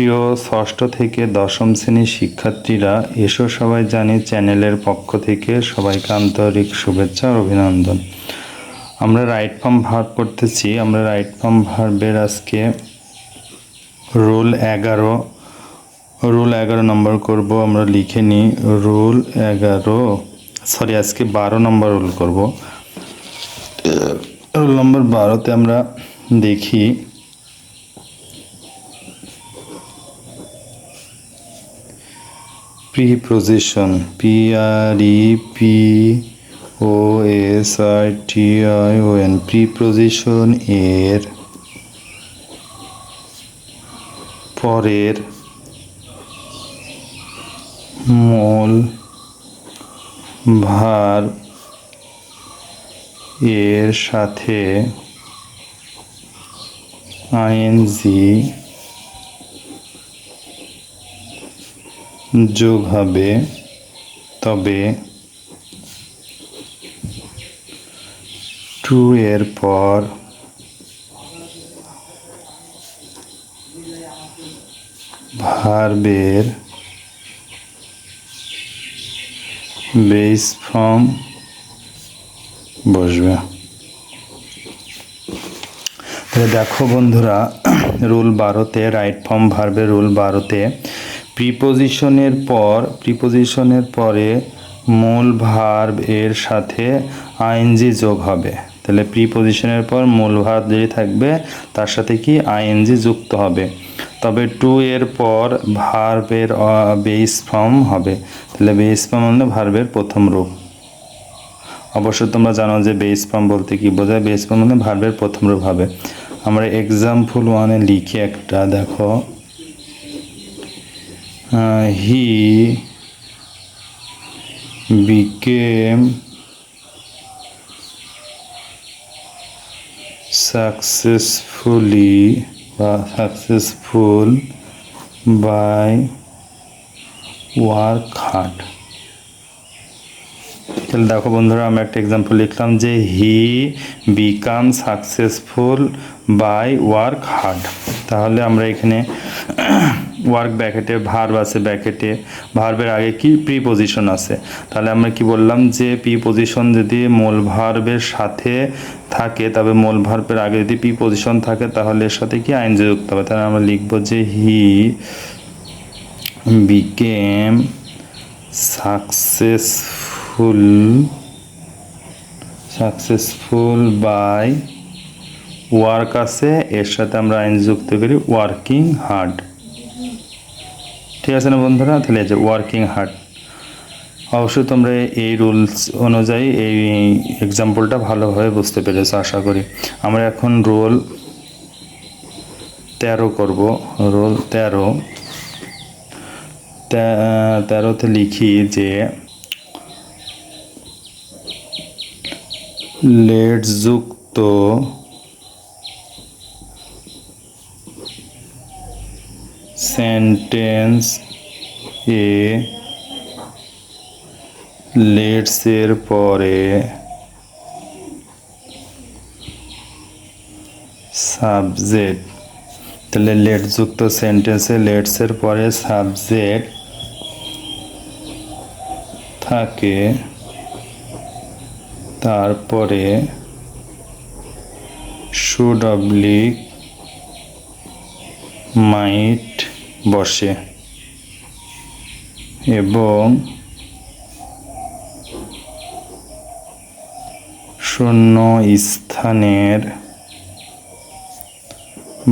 প্রিয় ষষ্ঠ থেকে দশম শ্রেণির শিক্ষার্থীরা, এসো সবাই জানি চ্যানেলের পক্ষ থেকে সবাইকে আন্তরিক শুভেচ্ছা ও অভিনন্দন। আমরা রাইট ফর্ম ভাগ করতেছি। আমরা রাইট ফর্ম ভার্বের আজকে রুল এগারো রুল এগারো নম্বর করব। আমরা লিখে নিই রুল এগারো। সরি, আজকে বারো নম্বর রুল করব। রুল নম্বর বারোতে আমরা দেখি preposition P R E P O S I T I O N preposition এর পরের মূল ভার এর সাথে আইএনজি যোগ হবে, তবে টু এর পর ভার্বের বেস ফর্ম বসবে। তাহলে দেখো বন্ধুরা রুল বারোতে রাইট ফর্ম ভার্বের রুল বারোতে প্রিপোজিশনের পর প্রিপোজিশনের পরে মূল ভার্ব এর সাথে আইএনজি যোগ হবে। তাহলে প্রিপোজিশনের পর মূল ভার্ব যেটি থাকবে, তার সাথে কি আইএনজি যুক্ত হবে? তবে টু এর পর ভার্বের বেস ফর্ম হবে। তাহলে বেস ফর্ম মানে ভার্বের প্রথম রূপ। অবশ্য তোমরা জানো যে বেস ফর্ম বলতে কি বোঝায়? বেস ফর্ম মানে ভার্বের প্রথম রূপ হবে। আমরা এক্সাম্পল ওয়ানে লিখি একটা, দেখো। হি বিকেম সাকসেসফুলি বা সাকসেসফুল বাই ওয়ার্ক হার্ড তাহলে দেখো বন্ধুরা, আমরা একটা এক্সাম্পল লিখলাম যে he became successful by work hard তাহলে আমরা এখানে ওয়ার্ক ব্যাকেটে ভার্ব আছে ব্যাকেটে ভার্বের আগে কি প্রিপোজিশন আছে? তাহলে আমরা কি বললাম যে প্রিপোজিশন যদি মূল ভার্বের সাথে থাকে, তবে মূল ভার্বের আগে যদি প্রিপোজিশন থাকে, তাহলে এর সাথে কি আইন যুক্ত হবে? তাহলে আমরা লিখব যে he became successful successful by work আছে, এর সাথে আমরা আইন যুক্ত করি ওয়ার্কিং হার্ড ঠিক আছে না বন্ধুরা? তাহলে যে ওয়ার্কিং হার্ড অবশ্যই তোমরা এই রুলস অনুযায়ী এই এক্সাম্পলটা ভালোভাবে বুঝতে পেরেছ, আশা করি। আমরা এখন রোল তেরো করব। রোল তেরো। তেরোতে লিখি যে লেট যুক্ত সেন্টেন্স এ লেটসের পরে সাবজেক্ট, তাহলে লেট যুক্ত সেন্টেন্সে লেটসের পরে সাবজেক্ট থাকে, তারপরে শুড মাইট বসে। এবং শূন্য স্থানের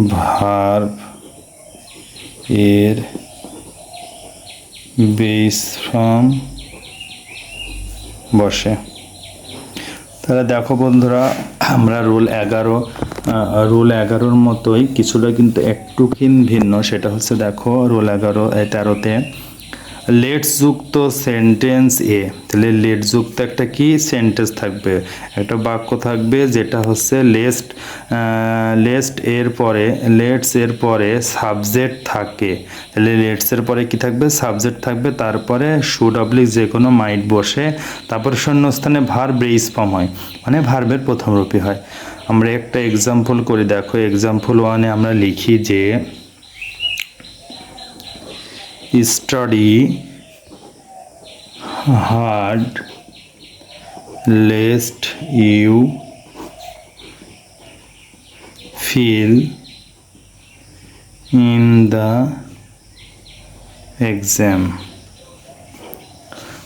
ভার্ব এর বেস ফর্ম বসে। তাহলে দেখো বন্ধুরা আমরা রুল এগারো রুল এগারোর মতোই কিছুটা কিন্তু একটু ভিন্ন। সেটা হচ্ছে দেখো রুল এগারো, তেরোতে লেটস যুক্ত সেন্টেন্স এ তাহলে লেট যুক্ত একটা কি? সেন্টেন্স থাকবে। একটা বাক্য থাকবে যেটা হচ্ছে লেস্ট লেস্ট এর পরে লেটস এর পরে সাবজেক্ট থাকে। তাহলে লেটস এর পরে কি থাকবে? সাবজেক্ট থাকবে। তারপরে শুড অবলিক যে কোনো মাইট বসে। তারপর শূন্যস্থানে ভার ব্রেস ফর্ম হয়। মানে ভার্বের প্রথম রূপী হয়। আমরা একটা এক্সাম্পল করি। দেখো এক্সাম্পল ওয়ানে আমরা লিখি যে study hard lest you fail in the exam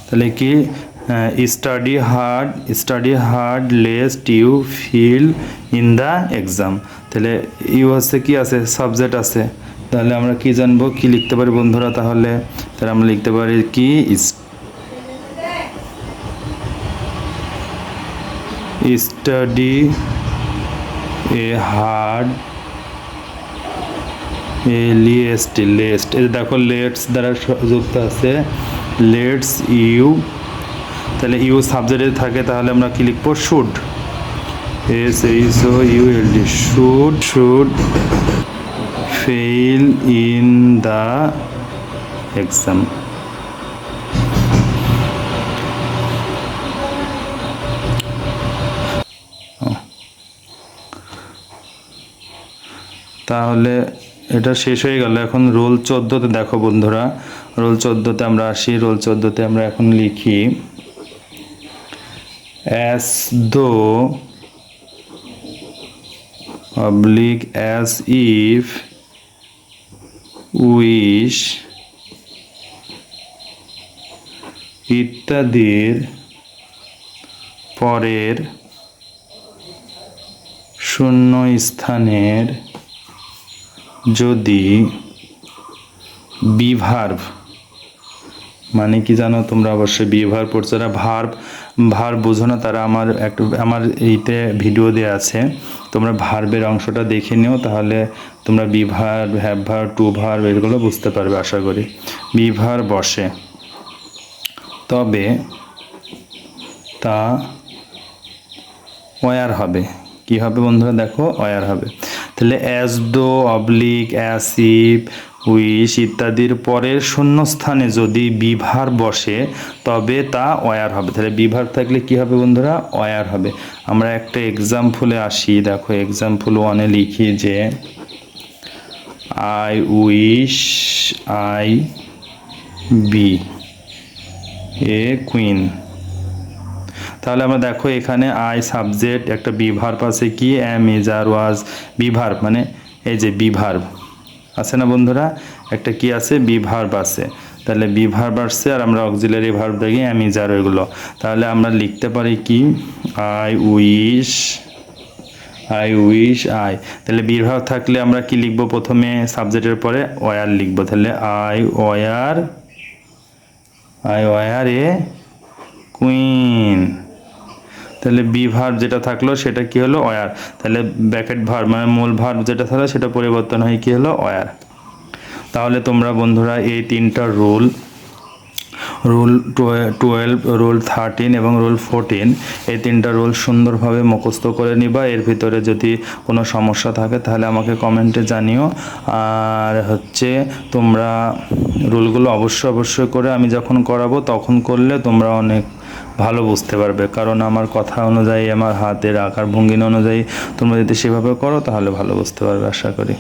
তাহলে কি study hard study hard lest you fail in the exam তাহলে ইউ হচ্ছে কি আছে সাবজেক্ট আছে? তাহলে আমরা কি জানব? কি লিখতে পারি বন্ধুরা তাহলে? তাহলে আমরা লিখতে পারি কি? Study a hard at least least এই দেখো লেটস দ্বারা যুক্ত আছে। লেটস ইউ তাহলে ইউ সাবজেক্টে থাকে, তাহলে আমরা কি লিখব? Should S H O U L D should should fail in the exam তাহলে এটা শেষ হয়ে গেল। এখন রোল চোদ্দোতে দেখো বন্ধুরা। রোল চোদ্দোতে আমরা আসি। রোল চোদ্দোতে আমরা এখন লিখি অ্যাস দো অবলিক অ্যাজ ইফ উইশ ইত্যাদির পরের শূন্য স্থানের যদি বিভার্ভ মানে কি জানো, তোমরা অবশ্যই বিভার পড়ছো যারা ভার্ব ভার বোঝো না, তারা আমার একটু, আমার এইতে ভিডিও দেওয়া আছে। তোমরা ভার্বের অংশটা দেখে নিও, তাহলে তোমরা বিভার হ্যাভার টু ভার, এগুলো বুঝতে পারবে, আশা করি। বিভার বসে। তবে তা ওয়ার হবে। কি হবে বন্ধুরা, দেখো, ওয়ার হবে। তাহলে অ্যাজ দো অবলিক অ্যাসিভ উইশ ইত্যাদির পরের শূন্যস্থানে যদি বিভার বসে, তবে তা ওয়ার হবে। তাহলে বিভার থাকলে কি হবে বন্ধুরা? ওয়ার হবে। আমরা একটা এক্সাম্পলে আসি। দেখো এক্সাম্পল ওয়ানে লিখি যে I wish I be a queen তাহলে আমরা দেখো এখানে আই সাবজেক্ট একটা বিভার পাশে কি? এম ইজ আর ওয়াজ বিভার মানে এই যে বিভার। আছে না বন্ধুরা? একটা কি আছে? বিভার আছে। তাহলে বিভার আসছে আর আমরা অক্সিলারি ভার্ব দেখি, আমি, যার ওইগুলো তাহলে আমরা লিখতে পারি কি? I wish I wish I তাহলে বিভার থাকলে আমরা কি লিখব প্রথমে? সাবজেক্টের পরে ওয়ার লিখব। তাহলে I were I were a queen তাহলে বি ভার্ব যেটা থাকল সেটা কি হলো? ওয়ার তাহলে ব্যাকেট ভার্ব মানে মূল ভার্ব যেটা থাকল সেটা পরিবর্তন হয়ে কি হলো? ওয়ার তাহলে তোমরা বন্ধুরা এই তিনটা rule rule twelve rule thirteen এবং রুল ফোরটিন এই তিনটা রুল সুন্দরভাবে মুখস্থ করে নিবা। এর ভিতরে যদি কোনো সমস্যা থাকে তাহলে আমাকে কমেন্টে জানিও। আর হচ্ছে তোমরা রুলগুলো অবশ্যই অবশ্যই করে আমি যখন করাবো তখন করলে তোমরা অনেক ভালো বুঝতে পারবে। কারণ আমার কথা অনুযায়ী, আমার হাতের আকার ভঙ্গিন অনুযায়ী তোমরা যদি সেভাবে করো, তাহলে ভালো বুঝতে পারবে, আশা করি।